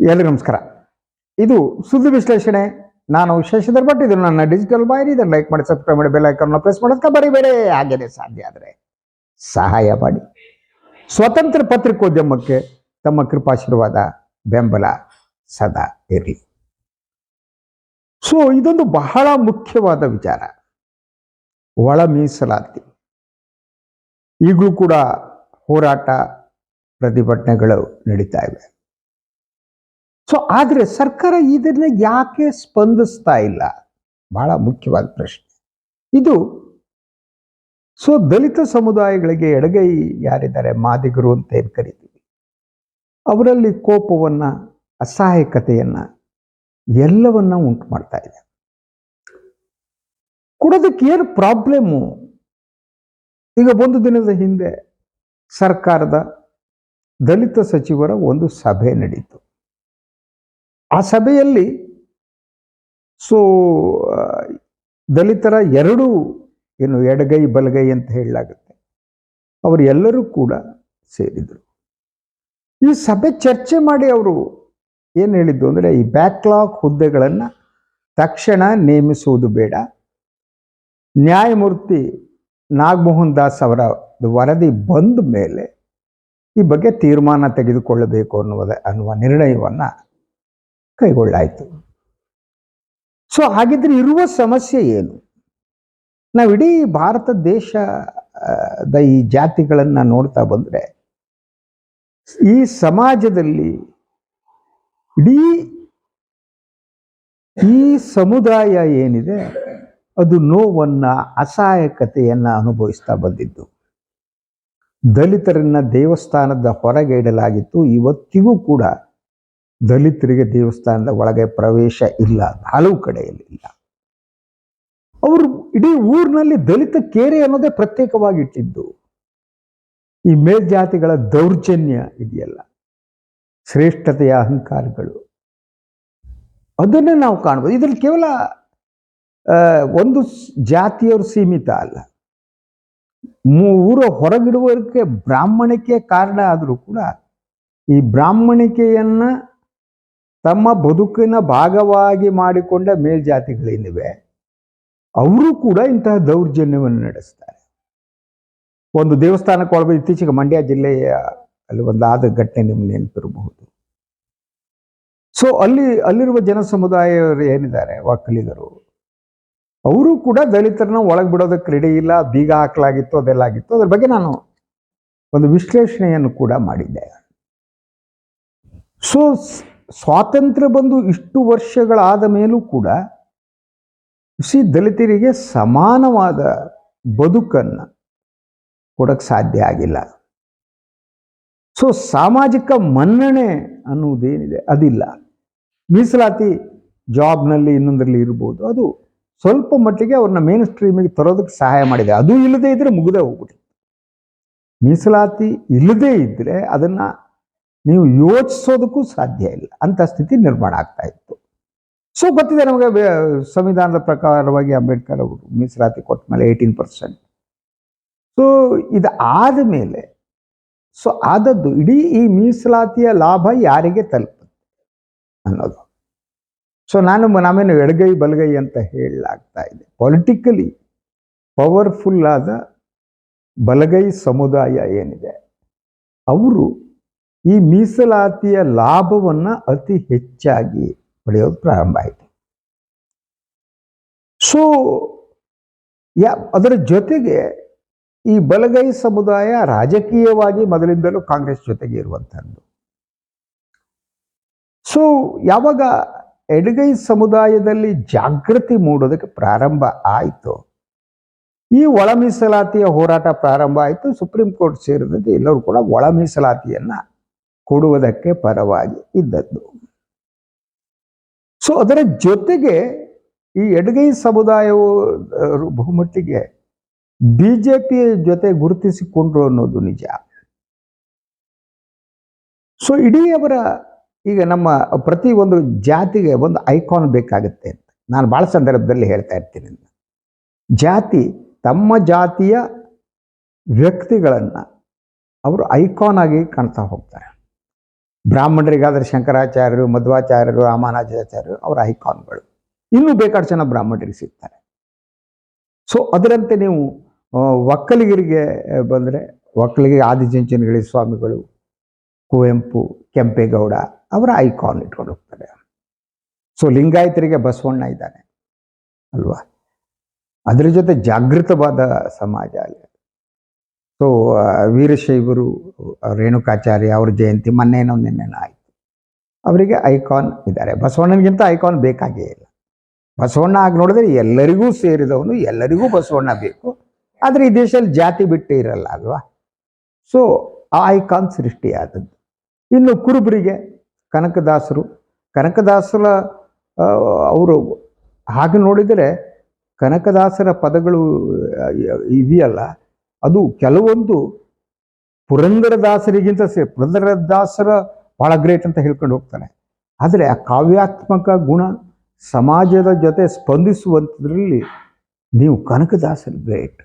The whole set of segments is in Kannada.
ಎಲ್ರಿಗೂ ನಮಸ್ಕಾರ. ಇದು ಸುದ್ದಿ ವಿಶ್ಲೇಷಣೆ. ನಾನು ಶಶಿಧರ್ ಭಟ್. ಇದು ನನ್ನ ಡಿಜಿಟಲ್ ಬಾಯರಿ ಇದನ್ನು ಲೈಕ್ ಮಾಡಿ ಸಬ್ಸ್ಕ್ರೈಬ್ ಮಾಡಿ ಬೆಲ್ ಐಕನ್ನ ಪ್ರೆಸ್ ಮಾಡೋದಕ್ಕೆ ಬರಿಬೇಡಿ. ಹಾಗೇನೆ ಸಾಧ್ಯ ಆದರೆ ಸಹಾಯ ಮಾಡಿ. ಸ್ವತಂತ್ರ ಪತ್ರಿಕೋದ್ಯಮಕ್ಕೆ ತಮ್ಮ ಕೃಪಾಶೀರ್ವಾದ, ಬೆಂಬಲ ಸದಾ ಇರಲಿ. ಸೊ ಇದೊಂದು ಬಹಳ ಮುಖ್ಯವಾದ ವಿಚಾರ. ಒಳ ಮೀಸಲಾತಿ. ಈಗಲೂ ಕೂಡ ಹೋರಾಟ ಪ್ರತಿಭಟನೆಗಳು ನಡೀತಾ ಇವೆ. ಸೊ ಆದರೆ ಸರ್ಕಾರ ಇದನ್ನ ಯಾಕೆ ಸ್ಪಂದಿಸ್ತಾ ಇಲ್ಲ? ಬಹಳ ಮುಖ್ಯವಾದ ಪ್ರಶ್ನೆ. ಇದು, ಸೊ ದಲಿತ ಸಮುದಾಯಗಳಿಗೆ ಎಡಗೈ ಯಾರಿದ್ದಾರೆ? ಮಾದಿಗರು ಅಂತ ಏನು ಕರಿತೀವಿ? ಅವರಲ್ಲಿ ಕೋಪವನ್ನ, ಅಸಹಾಯಕತೆಯನ್ನ ಎಲ್ಲವನ್ನ ಉಂಟು ಮಾಡ್ತಾ ಇದೆ. ಕೊಡೋದಕ್ಕೆ ಏನು ಪ್ರಾಬ್ಲಮ್ಮು ಈಗ ಒಂದು ದಿನದ ಹಿಂದೆ ಸರ್ಕಾರದ ದಲಿತ ಸಚಿವರ ಒಂದು ಸಭೆ ನಡೀತು. ಆ ಸಭೆಯಲ್ಲಿ ಸೊ ದಲಿತರ ಎರಡು ಏನು ಎಡಗೈ ಬಲಗೈ ಅಂತ ಹೇಳಲಾಗುತ್ತೆ. ಅವರು ಎಲ್ಲರೂ ಕೂಡ ಸೇರಿದರು. ಈ ಸಭೆ ಚರ್ಚೆ ಮಾಡಿ ಅವರು ಏನು ಹೇಳಿದ್ದು ಅಂದರೆ, ಈ ಬ್ಯಾಕ್ಲಾಗ್ ಹುದ್ದೆಗಳನ್ನು ತಕ್ಷಣ ನೇಮಿಸುವುದು ಬೇಡ. ನ್ಯಾಯಮೂರ್ತಿ ನಾಗಮೋಹನ್ ದಾಸ್ ಅವರ ವರದಿ ಬಂದ ಮೇಲೆ ಈ ಬಗ್ಗೆ ತೀರ್ಮಾನ ತೆಗೆದುಕೊಳ್ಳಬೇಕು ಅನ್ನುವುದ ಅನ್ನುವ ನಿರ್ಣಯವನ್ನು ಕೈಗೊಳ್ಳಾಯಿತು. ಸೊ ಹಾಗಿದ್ರೆ ಇರುವ ಸಮಸ್ಯೆ ಏನು? ನಾವು ಇಡೀ ಭಾರತ ದೇಶದ ಈ ಜಾತಿಗಳನ್ನು ನೋಡ್ತಾ ಬಂದರೆ, ಈ ಸಮಾಜದಲ್ಲಿ ಇಡೀ ಈ ಸಮುದಾಯ ಏನಿದೆ, ಅದು ನೋವನ್ನ, ಅಸಹಾಯಕತೆಯನ್ನ ಅನುಭವಿಸ್ತಾ ಬಂದಿದ್ದು. ದಲಿತರನ್ನ ದೇವಸ್ಥಾನದ ಹೊರಗೆ ಇಡಲಾಗಿತ್ತು. ಇವತ್ತಿಗೂ ಕೂಡ ದಲಿತರಿಗೆ ದೇವಸ್ಥಾನದ ಒಳಗೆ ಪ್ರವೇಶ ಇಲ್ಲ, ಹಲವು ಕಡೆಯಲ್ಲಿ ಇಲ್ಲ. ಅವರು ಇಡೀ ಊರಿನಲ್ಲಿ ದಲಿತ ಕೇರೆ ಅನ್ನೋದೇ ಪ್ರತ್ಯೇಕವಾಗಿ ಇಟ್ಟಿದ್ದು. ಈ ಮೇಲ್ಜಾತಿಗಳ ದೌರ್ಜನ್ಯ ಇದೆಯಲ್ಲ, ಶ್ರೇಷ್ಠತೆಯ ಅಹಂಕಾರಗಳು. ಅದನ್ನೇ ನಾವು ಕಾಣ್ಬೋದು. ಇದ್ರಲ್ಲಿ ಕೇವಲ ಒಂದು ಜಾತಿಯವರು ಸೀಮಿತ ಅಲ್ಲ. ಊರ ಹೊರಗಿಡುವಕ್ಕೆ ಬ್ರಾಹ್ಮಣಿಕೆ ಕಾರಣ ಆದರೂ ಕೂಡ ಈ ಬ್ರಾಹ್ಮಣಿಕೆಯನ್ನ ತಮ್ಮ ಬದುಕಿನ ಭಾಗವಾಗಿ ಮಾಡಿಕೊಂಡ ಮೇಲ್ಜಾತಿಗಳೇನಿವೆ ಅವರು ಕೂಡ ಇಂತಹ ದೌರ್ಜನ್ಯವನ್ನು ನಡೆಸ್ತಾರೆ. ಒಂದು ದೇವಸ್ಥಾನಕ್ಕೆ ಒಳಗೆ ಇತ್ತೀಚೆಗೆ ಮಂಡ್ಯ ಜಿಲ್ಲೆಯ ಅಲ್ಲಿ ಒಂದಾದ ಘಟನೆ ನಿಮ್ಗೆ ನೆನಪಿರಬಹುದು. ಸೊ ಅಲ್ಲಿ, ಅಲ್ಲಿರುವ ಜನ ಸಮುದಾಯವರು ಏನಿದ್ದಾರೆ ಒಕ್ಕಲಿಗರು ಅವರು ಕೂಡ ದಲಿತರನ್ನ ಒಳಗೆ ಬಿಡೋದಕ್ಕೆ ರೆಡಿ ಇಲ್ಲ, ಬೀಗ ಹಾಕಲಾಗಿತ್ತು, ಅದೆಲ್ಲ ಆಗಿತ್ತು. ಅದ್ರ ಬಗ್ಗೆ ನಾನು ಒಂದು ವಿಶ್ಲೇಷಣೆಯನ್ನು ಕೂಡ ಮಾಡಿದ್ದೆ. ಸ್- ಸ್ವಾತಂತ್ರ್ಯ ಬಂದು ಇಷ್ಟು ವರ್ಷಗಳಾದ ಮೇಲೂ ಕೂಡ ಸಿ ದಲಿತರಿಗೆ ಸಮಾನವಾದ ಬದುಕನ್ನು ಕೊಡಕ್ಕೆ ಸಾಧ್ಯ ಆಗಿಲ್ಲ. ಸೊ ಸಾಮಾಜಿಕ ಮನ್ನಣೆ ಅನ್ನುವುದೇನಿದೆ ಅದಿಲ್ಲ. ಮೀಸಲಾತಿ ಜಾಬ್ನಲ್ಲಿ ಇನ್ನೊಂದರಲ್ಲಿ ಇರ್ಬೋದು. ಅದು ಸ್ವಲ್ಪ ಮಟ್ಟಿಗೆ ಅವ್ರನ್ನ ಮೇನ್ ಸ್ಟ್ರೀಮಿಗೆ ತರೋದಕ್ಕೆ ಸಹಾಯ ಮಾಡಿದೆ. ಅದು ಇಲ್ಲದೇ ಇದ್ರೆ ಮುಗಿದೇ ಹೋಗ್ಬಿಟ್ಟಿತ್ತು ಮೀಸಲಾತಿ ಇಲ್ಲದೇ ಇದ್ರೆ ಅದನ್ನ ನೀವು ಯೋಚಿಸೋದಕ್ಕೂ ಸಾಧ್ಯ ಇಲ್ಲ. ಅಂತ ಸ್ಥಿತಿ ನಿರ್ಮಾಣ ಆಗ್ತಾ ಇತ್ತು. ಸೊ ಗೊತ್ತಿದೆ ನಮಗೆ ಸಂವಿಧಾನದ ಪ್ರಕಾರವಾಗಿ ಅಂಬೇಡ್ಕರ್ ಅವರು ಮೀಸಲಾತಿ ಕೊಟ್ಟ ಮೇಲೆ ಏಯ್ಟೀನ್ ಪರ್ಸೆಂಟ್ ಸೊ ಇದು ಆದ ಮೇಲೆ ಸೊ ಆದದ್ದು ಇಡೀ ಈ ಮೀಸಲಾತಿಯ ಲಾಭ ಯಾರಿಗೆ ತಲುಪುತ್ತೆ ಅನ್ನೋದು. ಸೊ ನಾನು ನಾವೇನು ಎಡಗೈ ಬಲಗೈ ಅಂತ ಹೇಳಲಾಗ್ತಾ ಇದೆ. ಪೊಲಿಟಿಕಲಿ ಪವರ್ಫುಲ್ ಆದ ಬಲಗೈ ಸಮುದಾಯ ಏನಿದೆ, ಅವರು ಈ ಮೀಸಲಾತಿಯ ಲಾಭವನ್ನ ಅತಿ ಹೆಚ್ಚಾಗಿ ಪಡೆಯೋದು ಪ್ರಾರಂಭ ಆಯಿತು. ಸೊ ಯಾ, ಅದರ ಜೊತೆಗೆ ಈ ಬಲಗೈ ಸಮುದಾಯ ರಾಜಕೀಯವಾಗಿ ಮೊದಲಿಂದಲೂ ಕಾಂಗ್ರೆಸ್ ಜೊತೆಗೆ ಇರುವಂಥದ್ದು ಸೊ ಯಾವಾಗ ಎಡಗೈ ಸಮುದಾಯದಲ್ಲಿ ಜಾಗೃತಿ ಮೂಡೋದಕ್ಕೆ ಪ್ರಾರಂಭ ಆಯಿತು, ಈ ಒಳ ಮೀಸಲಾತಿಯ ಹೋರಾಟ ಪ್ರಾರಂಭ ಆಯಿತು. ಸುಪ್ರೀಂ ಕೋರ್ಟ್ ಸೇರಿದಂತೆ ಎಲ್ಲರೂ ಕೂಡ ಒಳ ಮೀಸಲಾತಿಯನ್ನ ಕೊಡುವುದಕ್ಕೆ ಪರವಾಗಿ ಇದ್ದದ್ದು. ಸೊ ಅದರ ಜೊತೆಗೆ ಈ ಎಡಗೈ ಸಮುದಾಯವು ಬಹುಮಟ್ಟಿಗೆ ಬಿ ಜೆ ಪಿ ಜೊತೆ ಗುರುತಿಸಿಕೊಂಡ್ರು ಅನ್ನೋದು ನಿಜ. ಸೊ ಇಡೀ ಅವರ, ಈಗ ನಮ್ಮ ಪ್ರತಿ ಒಂದು ಜಾತಿಗೆ ಒಂದು ಐಕಾನ್ ಬೇಕಾಗುತ್ತೆ ಅಂತ. ನಾನು ಭಾಳ ಸಂದರ್ಭದಲ್ಲಿ ಹೇಳ್ತಾ ಇರ್ತೀನಿ ಜಾತಿ, ತಮ್ಮ ಜಾತಿಯ ವ್ಯಕ್ತಿಗಳನ್ನು ಅವರು ಐಕಾನ್ ಆಗಿ ಕಾಣ್ತಾ ಹೋಗ್ತಾರೆ. ಬ್ರಾಹ್ಮಣರಿಗಾದರೆ ಶಂಕರಾಚಾರ್ಯರು, ಮಧ್ವಾಚಾರ್ಯರು, ರಾಮಾನುಜಾಚಾರ್ಯರು ಅವರ ಐಕಾನ್ಗಳು. ಇನ್ನೂ ಬೇಕಾದ ಜನ ಬ್ರಾಹ್ಮಣರಿಗೆ ಸಿಗ್ತಾರೆ. ಸೊ ಅದರಂತೆ ನೀವು ಒಕ್ಕಲಿಗರಿಗೆ ಬಂದರೆ ಒಕ್ಕಲಿಗೆ ಆದಿಚುಂಚನಗಿರಿ ಸ್ವಾಮಿಗಳು, ಕುವೆಂಪು, ಕೆಂಪೇಗೌಡ ಅವರ ಐಕಾನ್ ಇಟ್ಕೊಂಡು ಹೋಗ್ತಾರೆ. ಸೊ ಲಿಂಗಾಯತರಿಗೆ ಬಸವಣ್ಣ ಇದ್ದಾನೆ, ಅಲ್ವಾ? ಅದರ ಜೊತೆ ಜಾಗೃತವಾದ ಸಮಾಜ ಅಲ್ಲಿ. ಸೊ ವೀರಶೈವರು ರೇಣುಕಾಚಾರ್ಯ ಅವ್ರ ಜಯಂತಿ ಮೊನ್ನೆನೋ ನಿನ್ನೆನೋ ಆಯಿತು. ಅವರಿಗೆ ಐಕಾನ್ ಇದ್ದಾರೆ. ಬಸವಣ್ಣನಿಗಿಂತ ಐಕಾನ್ ಬೇಕಾಗೇ ಇಲ್ಲ. ಬಸವಣ್ಣ ಆಗಿ ನೋಡಿದ್ರೆ ಎಲ್ಲರಿಗೂ ಸೇರಿದವನು, ಎಲ್ಲರಿಗೂ ಬಸವಣ್ಣ ಬೇಕು. ಆದರೆ ಈ ದೇಶದಲ್ಲಿ ಜಾತಿ ಬಿಟ್ಟು ಇರಲ್ಲ ಅಲ್ವಾ? ಸೊ ಆ ಐಕಾನ್ ಸೃಷ್ಟಿಯಾದದ್ದು. ಇನ್ನು ಕುರುಬರಿಗೆ ಕನಕದಾಸರು, ಕನಕದಾಸರ ಅವರು ಹಾಗೆ ನೋಡಿದರೆ ಕನಕದಾಸರ ಪದಗಳು ಇದೆಯಲ್ಲ. ಅದು ಕೆಲವೊಂದು ಪುರಂದರದಾಸರಿಗಿಂತ ಸೇ ಪುರಂದರದಾಸರ ಬಹಳ ಗ್ರೇಟ್ ಅಂತ ಹೇಳ್ಕೊಂಡು ಹೋಗ್ತಾನೆ. ಆದರೆ ಆ ಕಾವ್ಯಾತ್ಮಕ ಗುಣ ಸಮಾಜದ ಜೊತೆ ಸ್ಪಂದಿಸುವಂಥದ್ರಲ್ಲಿ ನೀವು ಕನಕದಾಸರ ಗ್ರೇಟ್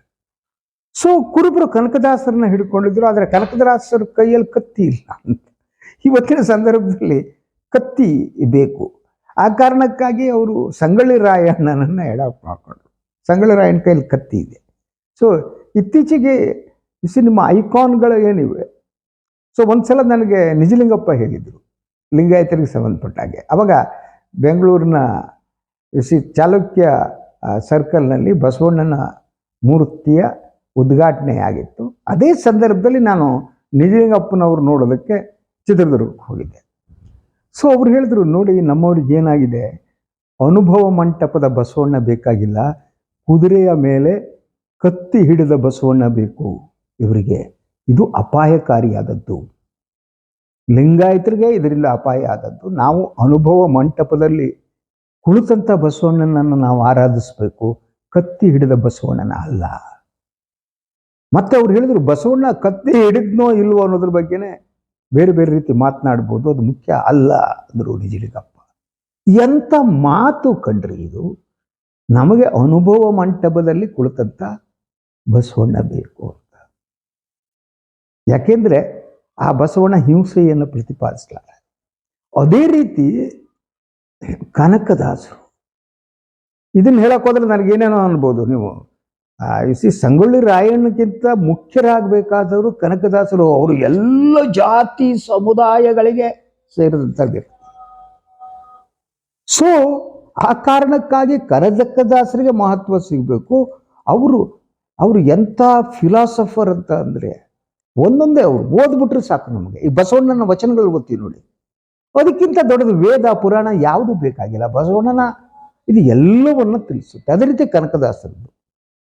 ಸೊ ಕುರುಬರು ಕನಕದಾಸರನ್ನ ಹಿಡ್ಕೊಂಡಿದ್ರು, ಆದರೆ ಕನಕದಾಸರ ಕೈಯಲ್ಲಿ ಕತ್ತಿ ಇಲ್ಲ ಅಂತ. ಇವತ್ತಿನ ಸಂದರ್ಭದಲ್ಲಿ ಕತ್ತಿ ಬೇಕು. ಆ ಕಾರಣಕ್ಕಾಗಿ ಅವರು ಸಂಗೊಳ್ಳಿ ರಾಯಣ್ಣನನ್ನು ಎಡಾಪ್ ಹಾಕೊಂಡ್ರು ಸಂಗೊಳ್ಳಿ ರಾಯಣ್ಣ ಕೈಯಲ್ಲಿ ಕತ್ತಿ ಇದೆ. ಸೊ ಇತ್ತೀಚೆಗೆ ಇಸಿ ನಿಮ್ಮ ಐಕಾನ್ಗಳು ಏನಿವೆ? ಸೊ ಒಂದ್ಸಲ ನನಗೆ ನಿಜಲಿಂಗಪ್ಪ ಹೇಳಿದರು, ಲಿಂಗಾಯತರಿಗೆ ಸಂಬಂಧಪಟ್ಟ ಹಾಗೆ. ಅವಾಗ ಬೆಂಗಳೂರಿನ ಸಿ ಚಾಲುಕ್ಯ ಸರ್ಕಲ್ನಲ್ಲಿ ಬಸವಣ್ಣನ ಮೂರ್ತಿಯ ಉದ್ಘಾಟನೆ ಆಗಿತ್ತು. ಅದೇ ಸಂದರ್ಭದಲ್ಲಿ ನಾನು ನಿಜಲಿಂಗಪ್ಪನವ್ರು ನೋಡೋದಕ್ಕೆ ಚಿತ್ರದುರ್ಗಕ್ಕೆ ಹೋಗಿದ್ದೆ. ಸೊ ಅವ್ರು ಹೇಳಿದ್ರು, ನೋಡಿ, ನಮ್ಮವ್ರಿಗೆ ಏನಾಗಿದೆ? ಅನುಭವ ಮಂಟಪದ ಬಸವಣ್ಣ ಬೇಕಾಗಿಲ್ಲ, ಕುದುರೆಯ ಮೇಲೆ ಕತ್ತಿ ಹಿಡಿದ ಬಸವಣ್ಣ ಬೇಕು. ಇವರಿಗೆ ಇದು ಅಪಾಯಕಾರಿಯಾದದ್ದು. ಲಿಂಗಾಯತರಿಗೆ ಇದರಿಂದ ಅಪಾಯ ಆದದ್ದು. ನಾವು ಅನುಭವ ಮಂಟಪದಲ್ಲಿ ಕುಳಿತಂಥ ಬಸವಣ್ಣನನ್ನು ನಾವು ಆರಾಧಿಸಬೇಕು. ಕತ್ತಿ ಹಿಡಿದ ಬಸವಣ್ಣನ ಅಲ್ಲ. ಮತ್ತೆ ಅವ್ರು ಹೇಳಿದ್ರು, ಬಸವಣ್ಣ ಕತ್ತಿ ಹಿಡಿದ್ನೋ ಇಲ್ವೋ ಅನ್ನೋದ್ರ ಬಗ್ಗೆನೇ ಬೇರೆ ಬೇರೆ ರೀತಿ ಮಾತನಾಡ್ಬೋದು. ಅದು ಮುಖ್ಯ ಅಲ್ಲ, ಅಂದರು ನಿಜಲಿಂಗಪ್ಪ. ಎಂಥ ಮಾತು ಕಂಡ್ರಿ ಇದು? ನಮಗೆ ಅನುಭವ ಮಂಟಪದಲ್ಲಿ ಕುಳಿತಂಥ ಬಸವಣ್ಣ ಬೇಕು ಅಂತ. ಯಾಕೆಂದರೆ ಆ ಬಸವಣ್ಣ ಹಿಂಸೆಯನ್ನು ಪ್ರತಿಪಾದಿಸ್ಲಾರ. ಅದೇ ರೀತಿ ಕನಕದಾಸರು. ಇದನ್ನು ಹೇಳಕ್ ಹೋದ್ರೆ ನನಗೇನೇನೋ ಅನ್ಬೋದು ನೀವು. ಸಿ ಸಂಗೊಳ್ಳಿ ರಾಯಣ್ಣಕ್ಕಿಂತ ಮುಖ್ಯರಾಗಬೇಕಾದವರು ಕನಕದಾಸರು. ಅವರು ಎಲ್ಲ ಜಾತಿ ಸಮುದಾಯಗಳಿಗೆ ಸೇರಿದಂಥ ವ್ಯಕ್ತಿ ಸೊ ಆ ಕಾರಣಕ್ಕಾಗಿ ಕನಕದಾಸರಿಗೆ ಮಹತ್ವ ಸಿಗಬೇಕು. ಅವರು ಅವರು ಎಂಥ ಫಿಲಾಸಫರ್ ಅಂತ ಅಂದರೆ ಒಂದೊಂದೇ ಅವರು, ಓದ್ಬಿಟ್ರೆ ಸಾಕು ನಮಗೆ. ಈ ಬಸವಣ್ಣನ ವಚನಗಳು ಗೊತ್ತಿ ನೋಡಿ. ಅದಕ್ಕಿಂತ ದೊಡ್ಡದು ವೇದ, ಪುರಾಣ ಯಾವುದು ಬೇಕಾಗಿಲ್ಲ. ಬಸವಣ್ಣನ ಇದು ಎಲ್ಲವನ್ನ ತಿಳಿಸುತ್ತೆ. ಅದೇ ರೀತಿ ಕನಕದಾಸರದ್ದು.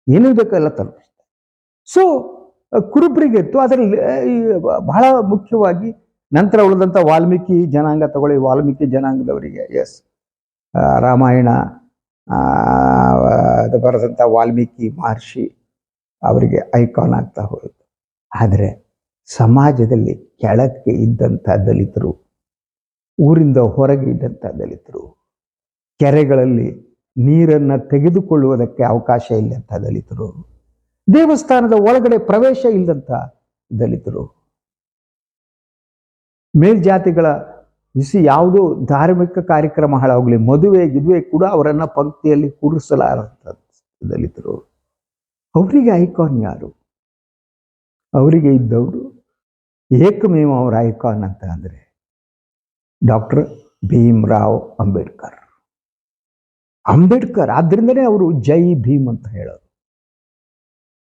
ಏನೇನು ಬೇಕೋ ಎಲ್ಲ ತಲುಪಿಸುತ್ತೆ ಸೊ ಕುರುಬರಿಗೆ ಇತ್ತು. ಅದರಲ್ಲಿ ಬಹಳ ಮುಖ್ಯವಾಗಿ ನಂತರ ಉಳಿದಂಥ ವಾಲ್ಮೀಕಿ ಜನಾಂಗ ತಗೊಳ್ಳಿ. ವಾಲ್ಮೀಕಿ ಜನಾಂಗದವರಿಗೆ ಎಸ್ ರಾಮಾಯಣ ಬರೆದಂಥ ವಾಲ್ಮೀಕಿ ಮಹರ್ಷಿ. ಅವರಿಗೆ ಐಕಾನ್ ಆಗ್ತಾ ಹೋಯಿತು. ಆದರೆ ಸಮಾಜದಲ್ಲಿ ಕೆಳಕ್ಕೆ ಇದ್ದಂಥ ದಲಿತರು, ಊರಿಂದ ಹೊರಗೆ ಇದ್ದಂಥ ದಲಿತರು, ಕೆರೆಗಳಲ್ಲಿ ನೀರನ್ನು ತೆಗೆದುಕೊಳ್ಳುವುದಕ್ಕೆ ಅವಕಾಶ ಇಲ್ಲಂಥ ದಲಿತರು, ದೇವಸ್ಥಾನದ ಒಳಗಡೆ ಪ್ರವೇಶ ಇಲ್ಲದಂಥ ದಲಿತರು, ಮೇಲ್ಜಾತಿಗಳ ಬಿಸಿ ಯಾವುದೋ ಧಾರ್ಮಿಕ ಕಾರ್ಯಕ್ರಮ ಹಾಳಾಗಲಿ ಮದುವೆ, ಗಿದುವೆ ಕೂಡ ಅವರನ್ನು ಪಂಕ್ತಿಯಲ್ಲಿ ಕೂರಿಸಲಾರಂಥ ದಲಿತರು. ಅವರಿಗೆ ಐಕಾನ್ ಯಾರು? ಅವರಿಗೆ ಇದ್ದವರು ಏಕಮೇವ ಅವರ ಐಕಾನ್ ಅಂತ ಅಂದರೆ ಡಾಕ್ಟರ್ ಭೀಮ್ರಾವ್ ಅಂಬೇಡ್ಕರ್. ಅಂಬೇಡ್ಕರ್ ಆದ್ರಿಂದನೇ ಅವರು ಜೈ ಭೀಮ್ ಅಂತ ಹೇಳೋರು.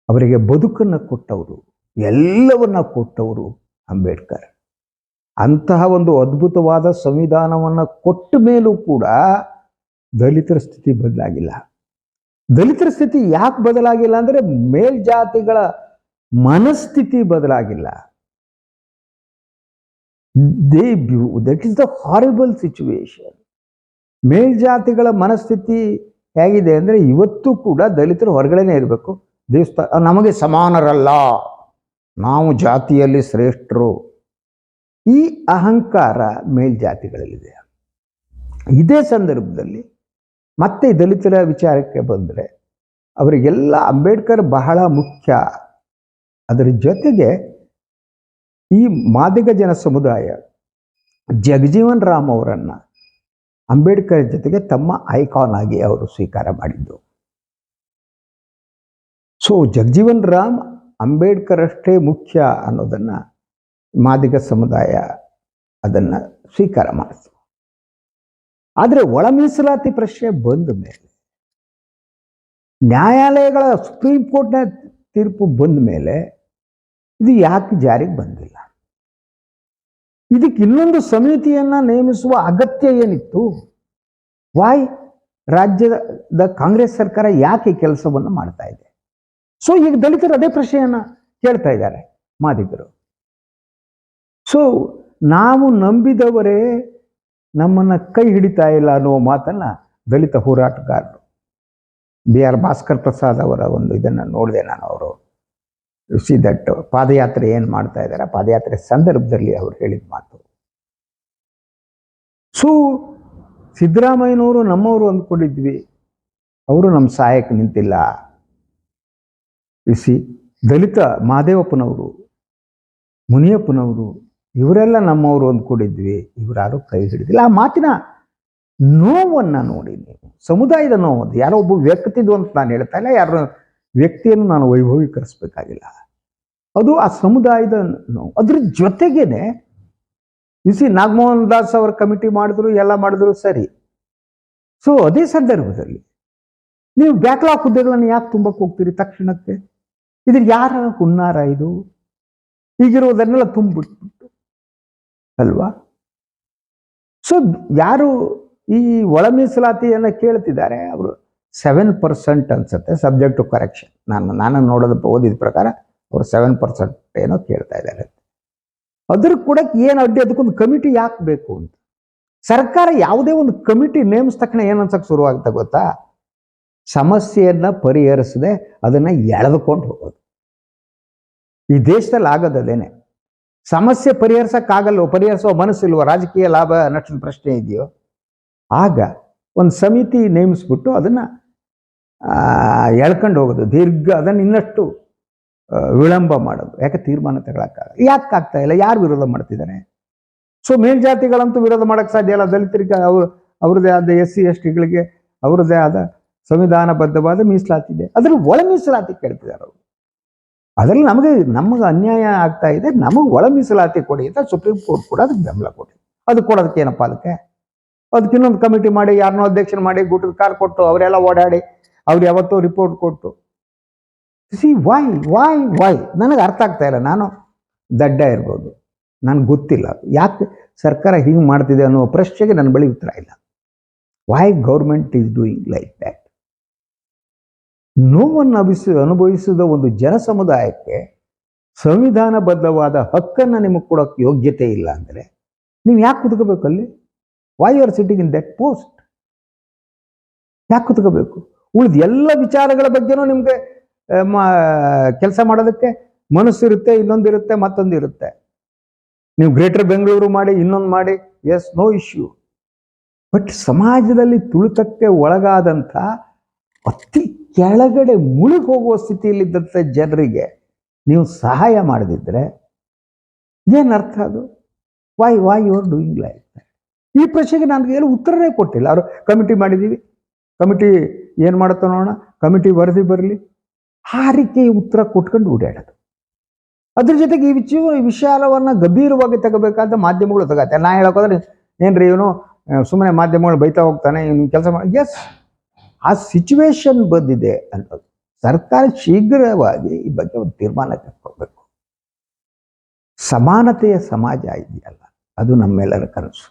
ಅವರಿಗೆ ಬದುಕನ್ನು ಕೊಟ್ಟವರು, ಎಲ್ಲವನ್ನ ಕೊಟ್ಟವರು ಅಂಬೇಡ್ಕರ್. ಅಂತಹ ಒಂದು ಅದ್ಭುತವಾದ ಸಂವಿಧಾನವನ್ನು ಕೊಟ್ಟ ಮೇಲೂ ಕೂಡ ದಲಿತರ ಸ್ಥಿತಿ ಬದಲಾಗಿಲ್ಲ. ದಲಿತರ ಸ್ಥಿತಿ ಯಾಕೆ ಬದಲಾಗಿಲ್ಲ ಅಂದರೆ ಮೇಲ್ಜಾತಿಗಳ ಮನಸ್ಥಿತಿ ಬದಲಾಗಿಲ್ಲ. The view that is the horrible situation ಮೇಲ್ಜಾತಿಗಳ ಮನಸ್ಥಿತಿ ಹೇಗಿದೆ ಅಂದರೆ ಇವತ್ತು ಕೂಡ ದಲಿತರು ಹೊರಗಡೆನೇ ಇರಬೇಕು. ದೇವಸ್ಥಾನ ನಮಗೆ ಸಮಾನರಲ್ಲ, ನಾವು ಜಾತಿಯಲ್ಲಿ ಶ್ರೇಷ್ಠರು. ಈ ಅಹಂಕಾರ ಮೇಲ್ಜಾತಿಗಳಲ್ಲಿದೆ. ಇದೇ ಸಂದರ್ಭದಲ್ಲಿ ಮತ್ತೆ ದಲಿತರ ವಿಚಾರಕ್ಕೆ ಬಂದರೆ, ಅವರಿಗೆಲ್ಲ ಅಂಬೇಡ್ಕರ್ ಬಹಳ ಮುಖ್ಯ. ಅದರ ಜೊತೆಗೆ ಈ ಮಾದಿಗ ಜನ ಸಮುದಾಯ, ಜಗಜೀವನ್ ರಾಮ್ ಅವರನ್ನು ಅಂಬೇಡ್ಕರ್ ಜೊತೆಗೆ ತಮ್ಮ ಐಕಾನ್ ಆಗಿ ಅವರು ಸ್ವೀಕಾರ ಮಾಡಿದ್ದು. ಸೊ ಜಗಜೀವನ್ ರಾಮ್ ಅಂಬೇಡ್ಕರ್ ಅಷ್ಟೇ ಮುಖ್ಯ ಅನ್ನೋದನ್ನು ಮಾದಿಗ ಸಮುದಾಯ ಅದನ್ನು ಸ್ವೀಕಾರ ಮಾಡಿತು ಆದರೆ ಒಳ ಮೀಸಲಾತಿ ಪ್ರಶ್ನೆ ಬಂದ ಮೇಲೆ, ನ್ಯಾಯಾಲಯಗಳ ಸುಪ್ರೀಂ ಕೋರ್ಟ್ನ ತೀರ್ಪು ಬಂದ ಮೇಲೆ ಇದು ಯಾಕೆ ಜಾರಿಗೆ ಬಂದಿಲ್ಲ? ಇದಕ್ಕೆ ಇನ್ನೊಂದು ಸಮಿತಿಯನ್ನ ನೇಮಿಸುವ ಅಗತ್ಯ ಏನಿತ್ತು? ವಾಯ್ ರಾಜ್ಯದ ಕಾಂಗ್ರೆಸ್ ಸರ್ಕಾರ ಯಾಕೆ ಕೆಲಸವನ್ನು ಮಾಡ್ತಾ ಇದೆ? ಸೊ ಈಗ ದಲಿತರು ಅದೇ ಪ್ರಶ್ನೆಯನ್ನ ಕೇಳ್ತಾ ಇದ್ದಾರೆ ಮಾದಿಗರು. ಸೊ ನಾವು ನಂಬಿದವರೇ ನಮ್ಮನ್ನ ಕೈ ಹಿಡಿತಾ ಇಲ್ಲ ಅನ್ನುವ ಮಾತನ್ನು ದಲಿತ ಹೋರಾಟಗಾರರು ಬಿ ಆರ್ ಭಾಸ್ಕರ್ ಪ್ರಸಾದ್ ಅವರ ಒಂದು ಇದನ್ನು ನೋಡಿದೆ ನಾನು ಅವರು. ಸಿ ದಟ್ ಪಾದಯಾತ್ರೆ ಏನು ಮಾಡ್ತಾ ಇದ್ದಾರೆ? ಪಾದಯಾತ್ರೆ ಸಂದರ್ಭದಲ್ಲಿ ಅವರು ಹೇಳಿದ ಮಾತು. ಸೊ ಸಿದ್ದರಾಮಯ್ಯನವರು ನಮ್ಮವರು ಅಂದ್ಕೊಂಡಿದ್ವಿ. ಅವರು ನಮ್ಮ ಸಹಾಯಕ್ಕೆ ನಿಂತಿಲ್ಲ. ಸಿ ದಲಿತ ಮಾದೇವಪ್ಪನವರು, ಮುನಿಯಪ್ಪನವರು ಇವರೆಲ್ಲ ನಮ್ಮವರು ಅಂದ್ಕೊಂಡಿದ್ವಿ ಇವರಾರು ಕೈ ಹಿಡಿದಿಲ್ಲ. ಆ ಮಾತಿನ ನೋವನ್ನು ನೋಡಿ ನೀವು, ಸಮುದಾಯದ ನೋವು ಯಾರೋ ಒಬ್ಬ ವ್ಯಕ್ತಿದು ಅಂತ ನಾನು ಹೇಳ್ತಾ ಇಲ್ಲ, ಯಾರೋ ವ್ಯಕ್ತಿಯನ್ನು ನಾನು ವೈಭವೀಕರಿಸಬೇಕಾಗಿಲ್ಲ. ಅದು ಆ ಸಮುದಾಯದ ನೋವು. ಅದ್ರ ಜೊತೆಗೇನೆ ಇಸಿ ನಾಗಮೋಹನ್ ದಾಸ್ ಅವರ ಕಮಿಟಿ ಮಾಡಿದ್ರು, ಎಲ್ಲ ಮಾಡಿದ್ರು ಸರಿ. ಸೊ ಅದೇ ಸಂದರ್ಭದಲ್ಲಿ ನೀವು ಬ್ಯಾಕ್ಲಾಗ್ ಹುದ್ದೆಗಳನ್ನು ಯಾಕೆ ತುಂಬಕ್ಕೆ ಹೋಗ್ತೀರಿ ತಕ್ಷಣಕ್ಕೆ? ಇದ್ರ ಯಾರ ಹುನ್ನಾರ ಇದು? ಈಗಿರೋದನ್ನೆಲ್ಲ ತುಂಬಿಟ್ಬಿಟ್ಟು ಅಲ್ವಾ? ಸೊ ಯಾರು ಈ ಒಳ ಮೀಸಲಾತಿಯನ್ನು ಕೇಳ್ತಿದ್ದಾರೆ, ಅವರು ಸೆವೆನ್ ಪರ್ಸೆಂಟ್ ಅನ್ಸುತ್ತೆ ಸಬ್ಜೆಕ್ಟ್ ಟು ಕರೆಕ್ಷನ್ ನಾನು ನಾನು ನೋಡೋದು, ಓದಿದ ಪ್ರಕಾರ ಅವರು ಸೆವೆನ್ ಪರ್ಸೆಂಟ್ ಏನೋ ಕೇಳ್ತಾ ಇದ್ದಾರೆ. ಅದ್ರ ಕೂಡ ಏನು ಅಡ್ಡಿ, ಅದಕ್ಕೊಂದು ಕಮಿಟಿ ಯಾಕೆ ಬೇಕು ಅಂತ? ಸರ್ಕಾರ ಯಾವುದೇ ಒಂದು ಕಮಿಟಿ ನೇಮ್ಸ್ ತಕ್ಷಣ ಏನು ಅನ್ಸಕ್ಕೆ ಶುರುವಾಗುತ್ತೆ ಗೊತ್ತಾ? ಸಮಸ್ಯೆಯನ್ನ ಪರಿಹರಿಸದೆ ಅದನ್ನ ಎಳೆದುಕೊಂಡು ಹೋಗೋದು. ಈ ದೇಶದಲ್ಲಿ ಆಗೋದು ಸಮಸ್ಯೆ ಪರಿಹರಿಸಕ್ಕಾಗಲ್ವೋ ಪರಿಹರಿಸೋ ಮನಸ್ಸಿಲ್ವೋ, ರಾಜಕೀಯ ಲಾಭ ನಷ್ಟದ ಪ್ರಶ್ನೆ ಇದೆಯೋ, ಆಗ ಒಂದು ಸಮಿತಿ ನೇಮಿಸ್ಬಿಟ್ಟು ಅದನ್ನು ಎಳ್ಕೊಂಡು ಹೋಗೋದು. ದೀರ್ಘ ಅದನ್ನು ಇನ್ನಷ್ಟು ವಿಳಂಬ ಮಾಡೋದು. ಯಾಕೆ ತೀರ್ಮಾನ ತಗೊಳಕ್ಕಾಗಲ್ಲ? ಯಾಕೆ ಆಗ್ತಾ ಇಲ್ಲ? ಯಾರು ವಿರೋಧ ಮಾಡ್ತಿದ್ದಾರೆ ಸೊ, ಮೇಲ್ಜಾತಿಗಳಂತೂ ವಿರೋಧ ಮಾಡೋಕ್ಕೆ ಸಾಧ್ಯ ಇಲ್ಲ. ದಲಿತರಿಗೆ ಅವರು ಅವ್ರದ್ದೇ ಆದ ಎಸ್ ಸಿ ಎಸ್ ಟಿಗಳಿಗೆ ಅವ್ರದ್ದೇ ಆದ ಸಂವಿಧಾನಬದ್ಧವಾದ ಮೀಸಲಾತಿ ಇದೆ ಅದ್ರ ಒಳ ಮೀಸಲಾತಿ ಕೇಳ್ತಿದ್ದಾರೆ ಅವರು. ಅದರಲ್ಲಿ ನಮಗೆ ನಮಗೆ ಅನ್ಯಾಯ ಆಗ್ತಾ ಇದೆ. ನಮಗೆ ಒಳ ಮೀಸಲಾತಿ ಕೊಡಿ ಅಂತ ಸುಪ್ರೀಂ ಕೋರ್ಟ್ ಕೂಡ ಅದಕ್ಕೆ ಬೆಂಬಲ ಕೊಡಿ ಅದು ಕೊಡೋದಕ್ಕೆ ಏನಪ್ಪ ಅದಕ್ಕೆ? ಅದಕ್ಕೆ ಇನ್ನೊಂದು ಕಮಿಟಿ ಮಾಡಿ, ಯಾರನ್ನೋ ಅಧ್ಯಕ್ಷನ ಮಾಡಿ ಗುಟ್ಟದ ಕಾರ್ ಕೊಟ್ಟು, ಅವರೆಲ್ಲ ಓಡಾಡಿ, ಅವ್ರು ಯಾವತ್ತೋ ರಿಪೋರ್ಟ್ ಕೊಟ್ಟು. ಸಿ ವಾಯ್ ವಾಯ್ ವಾಯ್ ನನಗೆ ಅರ್ಥ ಆಗ್ತಾ ಇಲ್ಲ. ನಾನು ದಡ್ಡ ಇರ್ಬೋದು. ನನಗೆ ಗೊತ್ತಿಲ್ಲ. ಯಾಕೆ ಸರ್ಕಾರ ಹೀಗೆ ಮಾಡ್ತಿದೆ ಅನ್ನೋ ಪ್ರಶ್ನೆಗೆ ನನ್ನ ಬಳಿ ಉತ್ತರ ಇಲ್ಲ. Why government is doing like that ನೋವನ್ನು ಅಭಿಸ, ಅನುಭವಿಸಿದ ಒಂದು ಜನ ಸಮುದಾಯಕ್ಕೆ ಸಂವಿಧಾನಬದ್ಧವಾದ ಹಕ್ಕನ್ನು ನಿಮಗೆ ಕೊಡೋಕ್ಕೆ ಯೋಗ್ಯತೆ ಇಲ್ಲ ಅಂದರೆ ನೀವು ಯಾಕೆ ಕುತ್ಕೋಬೇಕು ಅಲ್ಲಿ? Why are sitting in that post ಯಾಕೆ ಕುತ್ಕೋಬೇಕು? ಉಳಿದ ಎಲ್ಲ ವಿಚಾರಗಳ ಬಗ್ಗೆನೂ ನಿಮಗೆ ಕೆಲಸ ಮಾಡೋದಕ್ಕೆ ಮನಸ್ಸಿರುತ್ತೆ ಇನ್ನೊಂದಿರುತ್ತೆ ಮತ್ತೊಂದಿರುತ್ತೆ ನೀವು ಗ್ರೇಟರ್ ಬೆಂಗಳೂರು ಮಾಡಿ, ಇನ್ನೊಂದು ಮಾಡಿ ಎಸ್ ನೋ ಇಶ್ಯೂ ಬಟ್ ಸಮಾಜದಲ್ಲಿ ತುಳಿತಕ್ಕೆ ಒಳಗಾದಂಥ ಅತಿ ಕೆಳಗಡೆ ಮುಳುಗಿ ಹೋಗುವ ಸ್ಥಿತಿಯಲ್ಲಿದ್ದಂಥ ಜನರಿಗೆ ನೀವು ಸಹಾಯ ಮಾಡದಿದ್ದರೆ ಏನು ಅರ್ಥ ಅದು why why you are doing like ಈ ಪ್ರಶ್ನೆಗೆ ನನಗೆ ಏನು ಉತ್ತರನೇ ಕೊಟ್ಟಿಲ್ಲ. ಅವರು ಕಮಿಟಿ ಮಾಡಿದ್ದೀವಿ. ಕಮಿಟಿ ಏನು ಮಾಡುತ್ತೋ ನೋಡೋಣ. ಕಮಿಟಿ ವರದಿ ಬರಲಿ. ಆ ರೀತಿ ಉತ್ತರ ಕೊಟ್ಕೊಂಡು ಓಡಾಡೋದು. ಅದ್ರ ಜೊತೆಗೆ ಈ ವಿಚಾರ ಈ ವಿಚಾರವನ್ನು ಗಂಭೀರವಾಗಿ ತಗೋಬೇಕಾದ ಮಾಧ್ಯಮಗಳು ತಗತ್ತೆ. ನಾ ಹೇಳೋಕೋದ್ರೆ ಏನ್ರಿ ಇವನು ಸುಮ್ಮನೆ ಮಾಧ್ಯಮಗಳು ಬೈತಾ ಹೋಗ್ತಾನೆ, ಇವನು ಕೆಲಸ ಮಾಡಿ ಎಸ್ ಆ ಸಿಚುವೇಶನ್ ಬಂದಿದೆ ಅನ್ನೋದು. ಸರ್ಕಾರ ಶೀಘ್ರವಾಗಿ ಈ ಬಗ್ಗೆ ಒಂದು ತೀರ್ಮಾನ ತೆಗೆದುಕೊಳ್ಬೇಕು. ಸಮಾನತೆಯ ಸಮಾಜ ಇದೆಯಲ್ಲ, ಅದು ನಮ್ಮೆಲ್ಲರ ಕನಸು.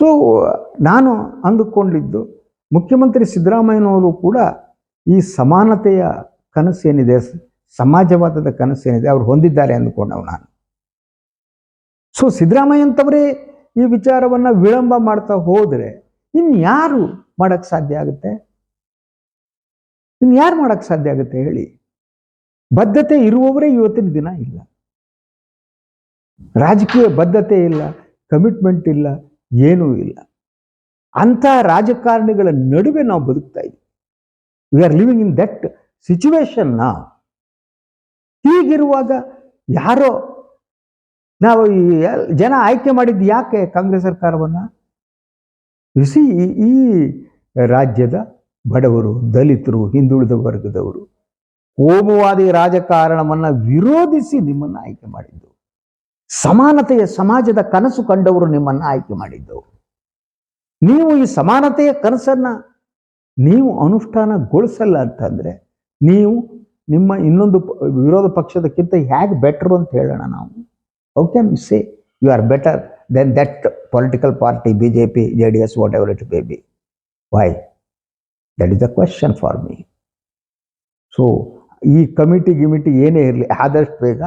ಸೊ ನಾನು ಅಂದುಕೊಂಡಿದ್ದು ಮುಖ್ಯಮಂತ್ರಿ ಸಿದ್ದರಾಮಯ್ಯನವರು ಕೂಡ ಈ ಸಮಾನತೆಯ ಕನಸೇನಿದೆ, ಸಮಾಜವಾದದ ಕನಸು ಏನಿದೆ ಅವ್ರು ಹೊಂದಿದ್ದಾರೆ ಅಂದುಕೊಂಡವು ನಾನು. ಸೊ ಸಿದ್ದರಾಮಯ್ಯ ಅಂತವರೇ ಈ ವಿಚಾರವನ್ನ ವಿಳಂಬ ಮಾಡ್ತಾ ಹೋದರೆ ಇನ್ಯಾರು ಮಾಡಕ್ ಸಾಧ್ಯ ಆಗುತ್ತೆ? ಇನ್ಯಾರು ಮಾಡಕ್ ಸಾಧ್ಯ ಆಗುತ್ತೆ ಹೇಳಿ? ಬದ್ಧತೆ ಇರುವವರೇ ಇವತ್ತಿನ ದಿನ ಇಲ್ಲ. ರಾಜಕೀಯ ಬದ್ಧತೆ ಇಲ್ಲ ಕಮಿಟ್ಮೆಂಟ್ ಇಲ್ಲ, ಏನೂ ಇಲ್ಲ. ಅಂಥ ರಾಜಕಾರಣಿಗಳ ನಡುವೆ ನಾವು ಬದುಕ್ತಾ ಇದ್ದೀವಿ. We are living in that situation ನಾ ಹೀಗಿರುವಾಗ ಯಾರೋ, ನಾವು ಈ ಜನ ಆಯ್ಕೆ ಮಾಡಿದ್ದು ಯಾಕೆ ಕಾಂಗ್ರೆಸ್ ಸರ್ಕಾರವನ್ನು? ಬಿಸಿ ಈ ರಾಜ್ಯದ ಬಡವರು, ದಲಿತರು, ಹಿಂದುಳಿದ ವರ್ಗದವರು ಕೋಮುವಾದಿ ರಾಜಕಾರಣವನ್ನು ವಿರೋಧಿಸಿ ನಿಮ್ಮನ್ನು ಆಯ್ಕೆ ಮಾಡಿದ್ದು. ಸಮಾನತೆಯ ಸಮಾಜದ ಕನಸು ಕಂಡವರು ನಿಮ್ಮನ್ನು ಆಯ್ಕೆ ಮಾಡಿದ್ದು. ನೀವು ಈ ಸಮಾನತೆಯ ಕನಸನ್ನ ನೀವು ಅನುಷ್ಠಾನಗೊಳಿಸಲ್ಲ ಅಂತಂದ್ರೆ ನೀವು ನಿಮ್ಮ ಇನ್ನೊಂದು ವಿರೋಧ ಪಕ್ಷದಕ್ಕಿಂತ ಹೇಗೆ ಬೆಟ್ರು ಅಂತ ಹೇಳೋಣ ನಾವು. Okay you say you are better than that political party B J P J D S whatever it may be why that is the question for me so ಈ ಕಮಿಟಿ ಗಿಮಿಟಿ ಏನೇ ಇರಲಿ, ಆದಷ್ಟು ಬೇಗ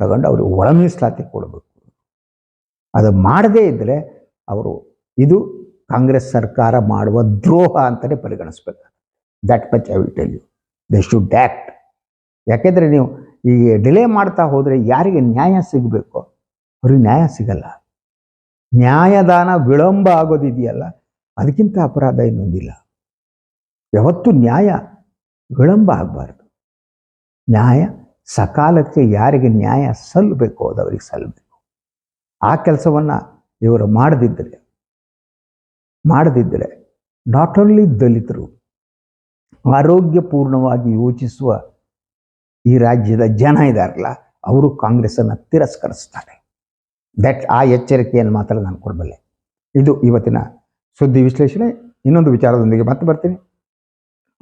ತಗೊಂಡು ಅವರು ಒಳ ಮೀಸಲಾತಿ ಕೊಡಬೇಕು. ಅದು ಮಾಡದೇ ಇದ್ದರೆ ಅವರು ಇದು ಕಾಂಗ್ರೆಸ್ ಸರ್ಕಾರ ಮಾಡುವ ದ್ರೋಹ ಅಂತಲೇ ಪರಿಗಣಿಸ್ಬೇಕು that much I will tell you they should act ಯಾಕೆಂದರೆ ನೀವು ಈ ಡಿಲೇ ಮಾಡ್ತಾ ಹೋದರೆ ಯಾರಿಗೆ ನ್ಯಾಯ ಸಿಗಬೇಕು, ಅವ್ರಿಗೆ ನ್ಯಾಯ ಸಿಗಲ್ಲ. ನ್ಯಾಯದಾನ ವಿಳಂಬ ಆಗೋದಿದೆಯಲ್ಲ, ಅದಕ್ಕಿಂತ ಅಪರಾಧ ಇನ್ನೊಂದಿಲ್ಲ. ಯಾವತ್ತು ನ್ಯಾಯ ವಿಳಂಬ ಆಗಬಾರ್ದು. ನ್ಯಾಯ ಸಕಾಲಕ್ಕೆ ಯಾರಿಗೆ ನ್ಯಾಯ ಸಲ್ಲಬೇಕು ಅದು ಅವರಿಗೆ ಸಲ್ಲಬೇಕು. ಆ ಕೆಲಸವನ್ನು ಇವರು ಮಾಡದಿದ್ದರೆ ಮಾಡದಿದ್ದರೆ ನಾಟ್ ಓನ್ಲಿ ದಲಿತರು, ಆರೋಗ್ಯಪೂರ್ಣವಾಗಿ ಯೋಚಿಸುವ ಈ ರಾಜ್ಯದ ಜನ ಇದಾರಲ್ಲ, ಅವರು ಕಾಂಗ್ರೆಸ್ಸನ್ನು ತಿರಸ್ಕರಿಸ್ತಾರೆ. ದಟ್ ಆ ಎಚ್ಚರಿಕೆಯನ್ನು ಮಾತ್ರ ನಾನು ಕೊಡಬಲ್ಲೆ. ಇದು ಇವತ್ತಿನ ಸುದ್ದಿ ವಿಶ್ಲೇಷಣೆ. ಇನ್ನೊಂದು ವಿಚಾರದೊಂದಿಗೆ ಮತ್ತೆ ಬರ್ತೀನಿ.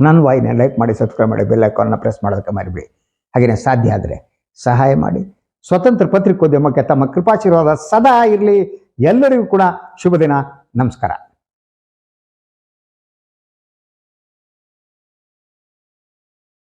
ನಾನು ವಾಹಿನಿ ಲೈಕ್ ಮಾಡಿ ಸಬ್ಸ್ಕ್ರೈಬ್ ಮಾಡಿ ಬೆಲ್ ಐಕಾನ್ನ ಪ್ರೆಸ್ ಮಾಡೋದಕ್ಕೆ ಮರಿಬೇಡಿ. ಹಾಗೆಯೇ ಸಾಧ್ಯ ಆದರೆ ಸಹಾಯ ಮಾಡಿ. ಸ್ವತಂತ್ರ ಪತ್ರಿಕೋದ್ಯಮಕ್ಕೆ ತಮ್ಮ ಕೃಪಾಶೀರ್ವಾದ ಸದಾ ಇರಲಿ. ಎಲ್ಲರಿಗೂ ಕೂಡ ಶುಭ ದಿನ. ನಮಸ್ಕಾರ.